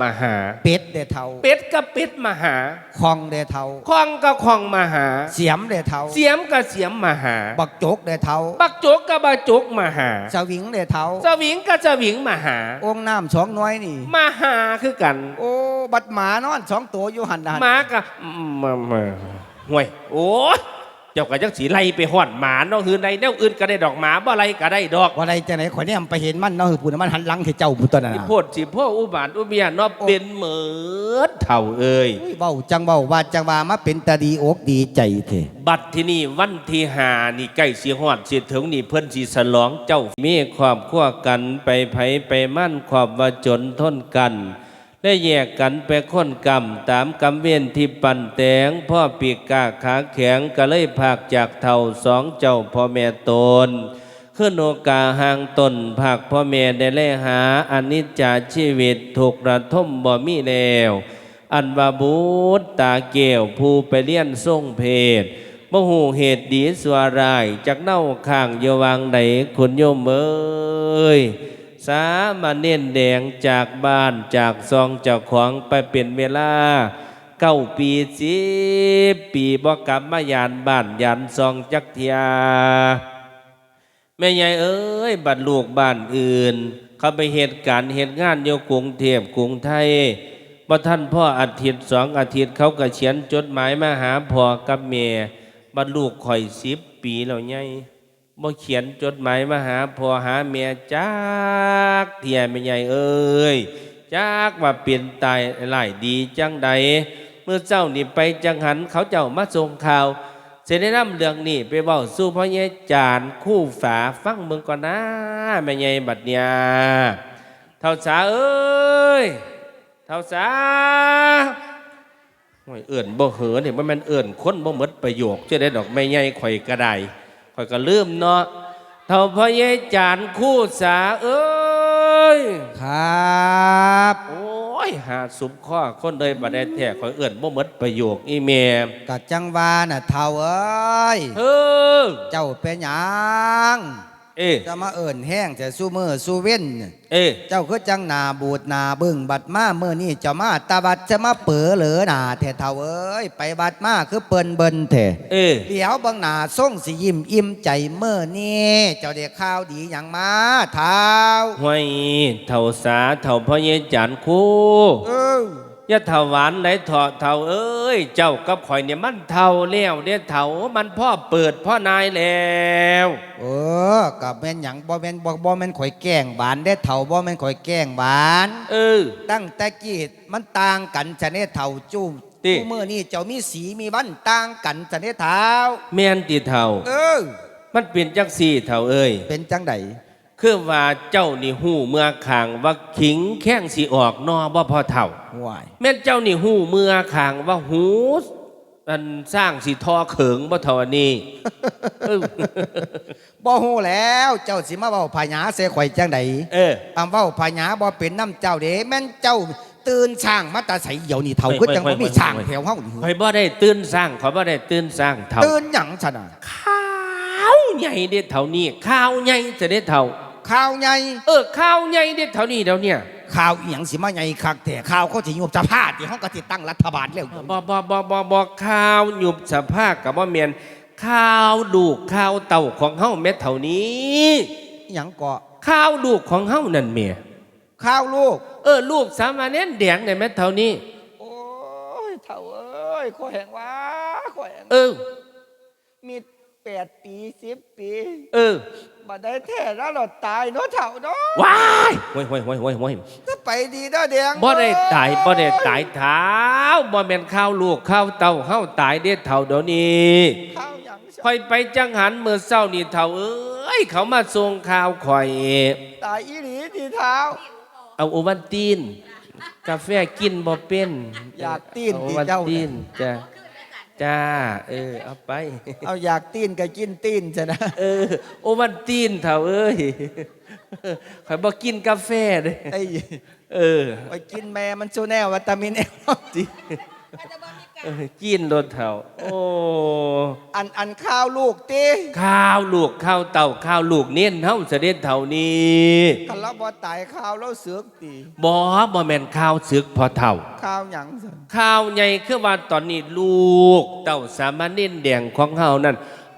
มาหา เป็ดเดเทาเป็ดกับเป็ดมาหาคองเดเทาคองกับคองมาหา เสียมเดเทาเสียมกับเสียมมาหา บักโจกเดเทาบักโจกกับบักโจกมาหาสวิงเดเทาสวิงกับสวิงมาหา องค์น้ำสองน้อยนี่ มาหาคือกัน โอ้บัดหมานอนสองตัวอยู่หันหันหมากับมามาห่วยโอ้ยเจ้าก็จังสีไล่ไปหอดหมาเนาะคือในแนวอื่นก็ได้ดอกหมาบ่ไรก็ได้ดอกว่าไรจะไหนข่อยเนี่ยไปเห็นมันเนาะคือปุ่นมันหันหลังให้เจ้าปุ่นตัวนั้นที่น่ะโพดสิพ่ออุบาทอุเมียเนาะเป็นเหมือดเถ่าเอ้ยเฮ้ยเบาจังเบาว่าจังว่ามาเป็นตาดีอกดีใจเถอะบัดที่นี่วันที่หานี่ใกล้สิฮอดสิถึงนี่เพิ่นสิฉลองเจ้ามีความขั้วกันไปไผไปมั่นความว่าจนทนกัน ได้แยกกันไปค้นกรรมตามกรรมเวียนที่ปั่นแตงพ่อปีกกาขาแข็งก็เลยภาคจากเท่าสองเจ้าพ่อแม่ตนขึ้นโอกาห่างตนภาคพ่อแม่ได้แลหาอนิจจาชีวิตถูกระทมบ่มีแล้วอันว่าบูตตาเกี่ยวผู้ไปเลี้ยนส่งเพศบ่หูเหตุดีสัวรายจากเน่าข้างอยาวางใดคุณโยมเอ้ย สามาเน้นแดงจากบ้านจากซองจ้าของไปเป็นเวลาเก้าปีสิบปีบ่กลับมายานบ้านยานซองจักเทียแม่ใหญ่เอ้ยบัดลูกบ้านอื่น เขาไปเหตุการณ์เหตุงานอยู่กรุงเทพกรุงไทยบ่ท่านพ่ออาทิตย์สองอาทิตย์เขาก็เขียนจดหมายมาหาพ่อกับแม่บัดลูกข่อยสิบปีแล้วไง บ่เขียนจดหมายมาหาพ่อหาแม่จักเทียแม่ใหญ่เอ้ยจักว่าเปลี่ยนตายหลายดีจังใดเมื่อเจ้านี่ไปจังหันเขาเจ้ามาส่งข่าวเสด็จนำเรื่องนี้ไปเว้าสู่พ่อใหญ่จานคู่ฝาฟังเมืองก่อนนะแม่ใหญ่บัดเนี่ยเท่าสาเอ้ยเท่าสาเอื่นบ่เหอเนี่ยมันแมันเอื่นค้นบ่หมดประโยคจะได้ดอกแม่ใหญ่ข่อยกระได ข่อยก็ลืมเนาะเท่าพ่อใหญ่จานคู่สาเอ้ย ครับ โอ้ย หาสุมข้อคนเลยบัดได้แท้ข่อยเอื่นบ่หมดประโยคอีแม่กะจังว่าน่ะเท่าเอ้ยเฮ้อเจ้าเป็นหยัง เอ๊ะจะมาเอิ่นแห้งแต่สู้มือสู้เว้นน่ะเอ๊ะเจ้าคือจังหนาบูดหนาบึ้งบัดมาเมื่อนี่เจ้ามาตาบัดจะมาเป๋อเหลือหนาแท้เท่าเอ้ยไปบัดมาคือเปิ้นเบิ่นแท้เอ๊ะเดี๋ยวบางหนาส่งสิยิ้มอิ่มใจเมื่อนี่เจ้าเด็กข้าวดีอย่างมาเท้าห้วยเท่าสาเท่าพ่อเยจานคู่เอออ ย่าเท่าหวานไหนเถาะเท่าเอ้ย เจ้ากับข่อยเนี่ยมันเท่าแล้วเนี่ยเท่ามันพ่อเปิดพ่อนายแล้วเออกับแม่นหยังบ่แม่นบ่บ่แม่นข่อยแกล้งบานได้เท่าบ่แม่นข่อยแกล้งบาน เออ ตั้งแต่กี้มันต่างกันชะเนเท่าจุ้มติ ผู้มือนี่เจ้ามีสีมีวันต่างกันชะเนเท้าแม่นตีเท่าเออมันเป็นจังสี่เท่าเอ้ยเป็นจังได คือว่าเจ้านี่หูเมื่อขางว่าขิงแข้งสีออกนอบ่พอเท่าห่วยแม่นเจ้านี่หูเมื่อขางว่าหูอันสร้างสีทอเขิงบ่เท่าอันนี้เออบ่ฮู้แล้ว เจ้าสิมาเว้าพญาเสข่อยจังไดเอออำเว้าพญาบ่เป็นน้ำเจ้าเด้แม่นเจ้าตื่นช่างมาแตาใสเหี่ยวนี่เท่าไม่คือจังไม่บ่มีไม่ช่างไม่แถวเฮานี่ข่อยบ่ได้ตื่นสร้างข่อยบ่ได้ตื่นสร้างเท่าตื่นหยังซั่นน่ะข้าวใหญ่เด็ดเท่านี้ข้าวใหญ่จะได้เท่า ข่าวใหญ่เออข้าวใหญ่เด็ดเท่านี้เดี๋ยวเนี่ยข่าวอีหยังสิมาใหญ่คักแต่ข่าวเขาสิยุบสภาพที่เฮาก็สิตั้งรัฐบาลแล้วบ่บ่บ่บ่บ่ข้าวหยุบสภาพกับว่าเมียนข้าวดูกข้าวเต่าของเฮาเม็ดเท่านี้อีหยังเกาะข้าวดูกของเฮานั่นเมียข่าวลูก เออลูกสามเณรแดงในเม็ดเท่านี้ โอ้ยเฒ่าเอ้ยขอแหงว่าขอแหงเออ มี8ปี10ปี เออ บ่ได้แท้แล้วเราตายเนาะเฒ่าเนาะว้ายโว้ยโว้ยโว้ยโว้ยโว้ยถ้าไปดีเด้อแดงบ่ได้ตายบ่ได้ตายเท้าบ่แม่นข้าวลูกข้าวเต่าเฮาตายเด็ดเท่าเดี๋ยวนี้ข่าวหยังคอยไปจังหันเมื่อเศร้านี่เท่าเอ้ยเขามาส่งข่าวคอย ตายอีหลีที่เท้า เอาโอวันตีนกาแฟกินบ่เป็นอยากตีนเอาโอที่วันเจ้าตีนจ้า จ้า เออ เอาไป เอาอยากตีนก็กินตีนซะนะเออ โอวันตีนเท่าเอ้ยคอยบ่กินกาแฟเลยไอ้เออ ไปกินแม่มันชูแนววิตามินเอลจิก็จะบ่มี เออกินรถเถ่า โอ้อันอันข้าวลูกติข้าวลูกข้าวเต่าข้าวลูกเน้นเฮาเสด็จเท่านี้คันเราบ่ตายข้าวเราเสือกตีบ่บ่แม่นข้าวซึกพอเท่า ข้าวหยังซั่นข้าวใหญ่คือว่าตอนนี้ลูก เต่าสามเณรแดงของเฮานั่น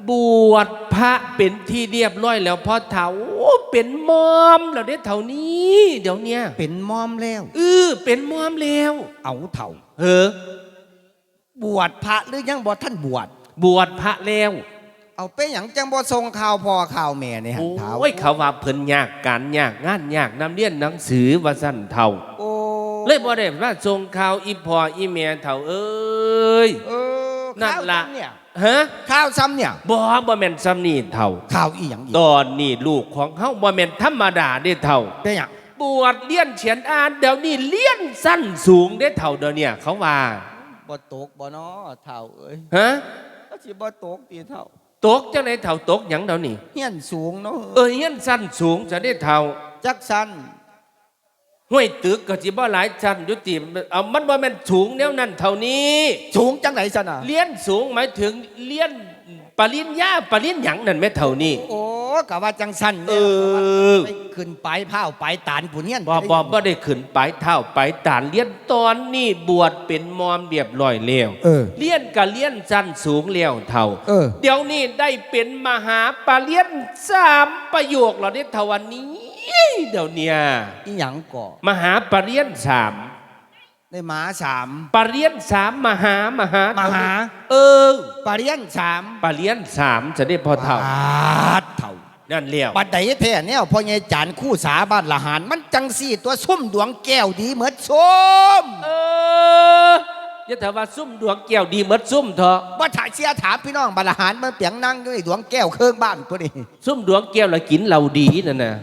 บวชพระเป็นที่เรียบร้อยแล้วพอเท่าโอ้เป็นมอมแล้วเด้เท่านี้ เดี๋ยวเนี้ยเป็นมอมแล้วเออเป็นมอมแล้ว เอาเถ่าเออ บวชพระหรือยังบ่ท่านบวชบวชพระแล้วเอาไปหยังจังบ่ทรงข่าวพ่อข่าวแม่นี่หั่นเท้าโอ้ยเขาว่าเพิ่นยากการยากงานยากนำเรียนหนังสือว่าสั่นเท่าโอ้เลยบ่ได้มาส่งข่าวอีพ่ออีแม่เท่าเอ้ยเออนั่นข้าวล่ะซ้ำเนี่ยฮะข้าวซ้ำเนี่ยบ่บ่แม่นซ้ำนี่เท่าข้าวอีหยังอีกตอนนี้ลูกของเฮาบ่แม่นธรรมดาเด้เท่าเป็นหยังบวชเรียนเขียนอ่านเดี๋ยวนี้เรียนสั้นสูงเด้เท่าเดี๋ยวเนี่ยเขาว่า บ่ตกบ่น้อเท่าเอ้ยฮะก็สิบ่ตกตีเท่าตกจังไดเท่าตกหยังเดี๋ยวนี้เฮียนสูงเนาะเออเรียนสั้นสูงจะได้เท่าจักสันห้วยตึกก็สิบ่หลายชั้นอยู่ติเอามันบ่แม่นสูงแนวนั้นเท่านี้ สูงจังไหนซะน่ะเรียนสูงหมายถึงเรียนปริญญาปริญญญังนั่นแม่เท่านี้โอ้ กะว่าจังสันเอนี่ยอไปขึ้นไปเผาไปตานผู้เฮียนบ่บ่บ่ได้ขึ้นไปเท่าไปตานเรียนตอนนี้บวชเป็นมอมเรียบร้อยแล้วเออเรียนก็เรียนสั้นสูงแล้วเท่าเออ เดี๋ยวนี้ได้เป็นมหาปรริญญาสามประโยคเหราได้ทวันนี้ เดี๋ยวเนี้ยอีหยังก่อมหาปรริญญาสาม ได้หมาสามปรริญญาสามมหามหามหา เออปริญญาสามปรริญญาสามจะได้พอเท่าบาดเท่านั่นเลี้ยวบัดใดแท้เนี่ยพ่อใหญ่จานคู่สาบ้านละหารมันจังสี่ตัวส้มดวงแก้วดีเหมือนส้มเอออย่าถามว่าซุ่มดวงแก้วดีเหมือนซุ่มเถอะว่าถ่ายเสียถามพี่น้องบ้านละหารมันเปียงนั่งด้วยดวงแก้วเครื่องบ้านตัวนี้ซุ่มดวงแก้วแล้วกินเหล้าดีนั่นน่ะ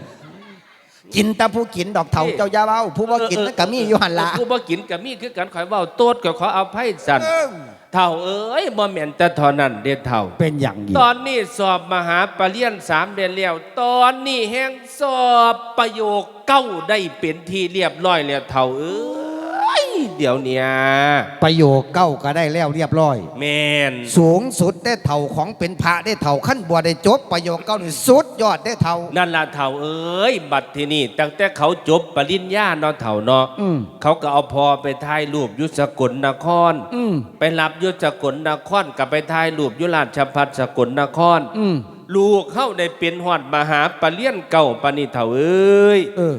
กินแต่ผู้กินดอกเถาเจ้าอยาเว้า ผู้บ่กินนั่นก็มีอยู่หันละกูบ่กินกับมีคือกันข่อยเว้าโตดก็ขอเอาไพ่สั่นเออเท่าเอ้ยบ่แม่นแต่เท่านั้นเด้เท่า เป็นอย่างดีตอนนี้สอบมหาปรริญญาสามเดือนแล้วตอนนี้แห่งสอบประโยคเก้าได้เป็นที่เรียบร้อยแล้วเท่าเอ้ ยเดี๋ยวเนี้ยประโยคเก้าก็ได้แล้วเรียบร้อย แมนสูงสุดได้เท่าของเป็นพระได้เท่าขั้นบัวได้จบประโยคเก้านี่สุดยอดได้เท่า นั่นล่ะเท่าเอ้ยบัดที่นี่ตั้งแต่เขาจบปริญญาเนาะเท่าเนาะอืม เขาก็เอาพอไปถ่ายรูปอยุสกลนคร อืม ไปรับอยุสกลนครกับไปถ่ายรูปอยุราชพัฒสกลนคร อืม ลูกเข้าได้เป็นหอดมหาปรริญญาเก่าปานนิเท่าเอ้ย เออ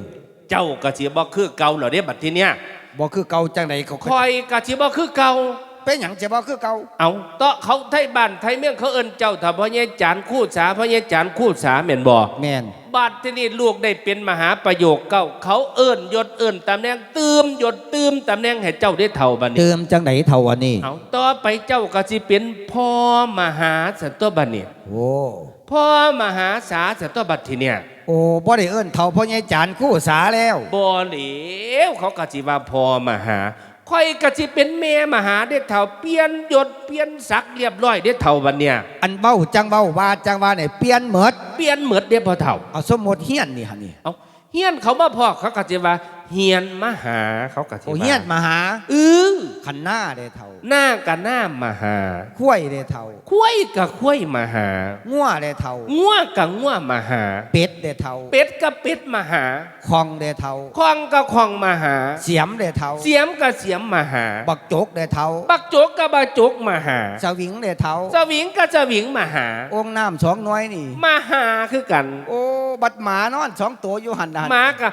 เจ้าก็สิบ่คือเก่าเหรอเด้บัดทีเนี้ย บ่คือเก่าจังไหนเขาคอยก็สิบ่คือเก่าเป็นหยังจะบ่คือเก่าเอาเตาะเขาไทยบ้านไทยเมืองเขาเอิ้นเจ้าถ้าพ่อใหญ่จานคู่สาพ่อใหญ่จานคู่สาแม่นบ่แม่นบัดที่นี่ลูกได้เป็นมหาประโยคเก่าเขาเอิ้นยศเอิ้นตำแหน่งตืมยศตืมตำแหน่งให้เจ้าได้เท่าบัดนี้เติมจังไหนเท่าอันนี้เอาต่อไปเจ้าก็สิเป็นพ่อมหาสันตัวบัดนี้โอ้ พ่อมหาสาสันตัวบัดทีเนี่ยโอ้บ่ได้เอิ้นเท่าพ่อใหญ่จานคู่สาแล้วบ่เหลวเขาก็สิว่าพ่อมหาค่อยก็สิเป็นแม่มหาได้เท่าเปลี่ยนยศเปลี่ยนศักดิ์เรียบร้อยได้เท่าบัดเนี่ยอันเบ้าจังเบ้าว่าจังว่าเนี่ยเปลี่ยนเหมิดเปลี่ยนเหมือนเดียพอเท่าเอาสมมติเฮียนนี่ฮะนี่เอาเฮียนเขามาพ่อเขาก็จะว่า เฮียนมหาเขาก็จะโอ้ว่าเฮียนมาหาเออขันหน้าได้เท่าหน้ากับหน้ามหาข้วยได้เท่าคุ้ยกับคุ้ยมหางัวได้เท่าง่วกับง่วมหา เป็ดได้เท่าเป็ดกับเป็ดมหาคองได้เท่าคองกับคองมหา เสียมได้เท่าเสียมกับเสียมมหา บักจกได้เท่าบักโจกกับบักโจกมหาสวิงได้เท่าสวิงกับสวิงมหา องค์น้ำสองน้อยนี่มหาคือกัน โอ้บัดหมานอนสองตัวอยู่หันหันหมากับ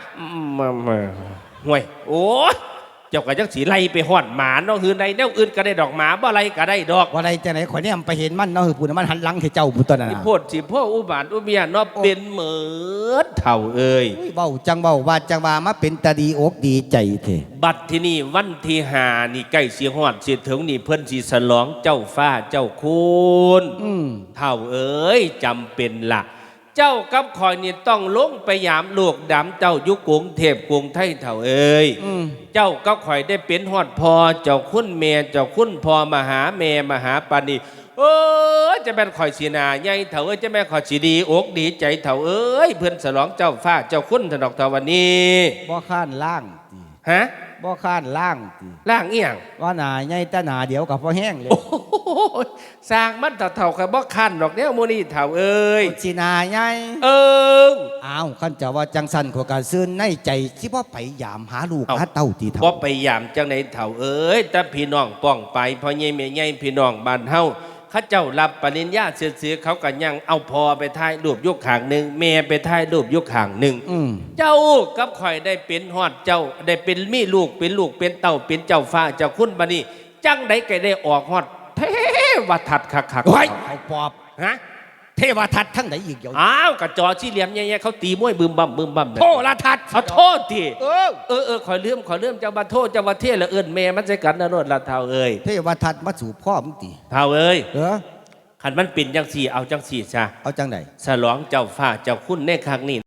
มามา ห่วย โอ้ยเจ้าก็จังสีไล่ไปหอดหมาเนาะคือในแนวอื่นก็ได้ดอกหมาบ่ไรก็ได้ดอกว่าอะไรจังไหนข่อยเนี่ยไปเห็นมันเนาะคือปุ่นมันหันหลังให้เจ้าปุ่นตัวนั้นที่น่ะ โพดสิพ่ออุบาทอุเมียเนาะเป็นเหมือดเถ่าเอ้ยอุ้ย เบ้าจังเบ้าว่าจังว่ามาเป็นตาดีอกดีใจเถอะบัดที่นี่วันที่หานี่ใกล้เสียงหอดเสียถึงนี่เพิ่นสิฉลองเจ้าฟ้าเจ้าคุณอืม เท่าเอ้ยจำเป็นละ เจ้ากับคอยนี่ต้องลงไปยามลูกดำเจ้ายุคกรุงเทพกรุงไทยเท่าเอ้ยอืมเจ้าก็ข่อยได้เป็นฮอดพอเจ้าคุณเมเจ้าคุณพอมหาเมมหาปานีเอ้ยจะแม่นข่อยสีนาใหญ่เถาเอ้ยจะแม่นข่อยสีดีอกดีใจเถาเอ้ยเพื่อนฉลองเจ้าฟ้าเจ้าคุณถนอกเถาวันนี้บ่ข้านล่างติฮะ บบ่ข้านล่างติล่างเอียงว่าหนาใหญ่แต่หนาเดียวกับพอแห้งเลยโอ้ยสร้างมันเถ่าๆกับบ่คันดอกแนวโมนี่เถ่าเอ้ยสิหนาใหญ่เอออ้าวคันจะว่าจังสันขวกาซื่นในใจสิบ่ไปยามหาลูกเอ้าหาเต้าตีบ่เท่าไปยามจังในเถ่าเอ้ยแต่พี่น้องป้องไปพ่อใหญ่แม่ใหญ่พี่น้องบ้านเฮาเข้าเจ้ารับปริญญาเสียๆเขาก็ยังเอาพอไปถ่ายรูปยกขางหนึ่งแม่ไปถ่ายรูปยกขางหนึ่งอืมเจ้ากับข่อยได้เป็นฮอดเจ้าได้เป็นมีลูกเป็นลูกเป็นเต่าเป็นเจ้าฟ้าเจ้าคุณบัดนี้จังได้ก็ได้ออกฮอดเทวทัตคักๆไว้เอาปอบฮะ เทวทัตทั้งไหนอีกเดี๋ยวอ้าวกระจอชี้เหลี่ยมแย่ๆเขาตีมวยบึมบั่มบึมบั่มโทรทัศน์ขอโทษทีเออเออเออขอเลื่อมขอเลื่อมเจ้าบาโทษเจ้าบาเทศแล้วเอิ้นแม่มันใช่กันนะโนดละเท่าเอ้ยเทวทัตมาสู่พ่อมึงตีเท่าเอ้ยเออขันมันเป็นจังสี่เอาจังสี่ซะเอาจังไหนฉลองเจ้าฟ้าเจ้าคุณในครั้งนี้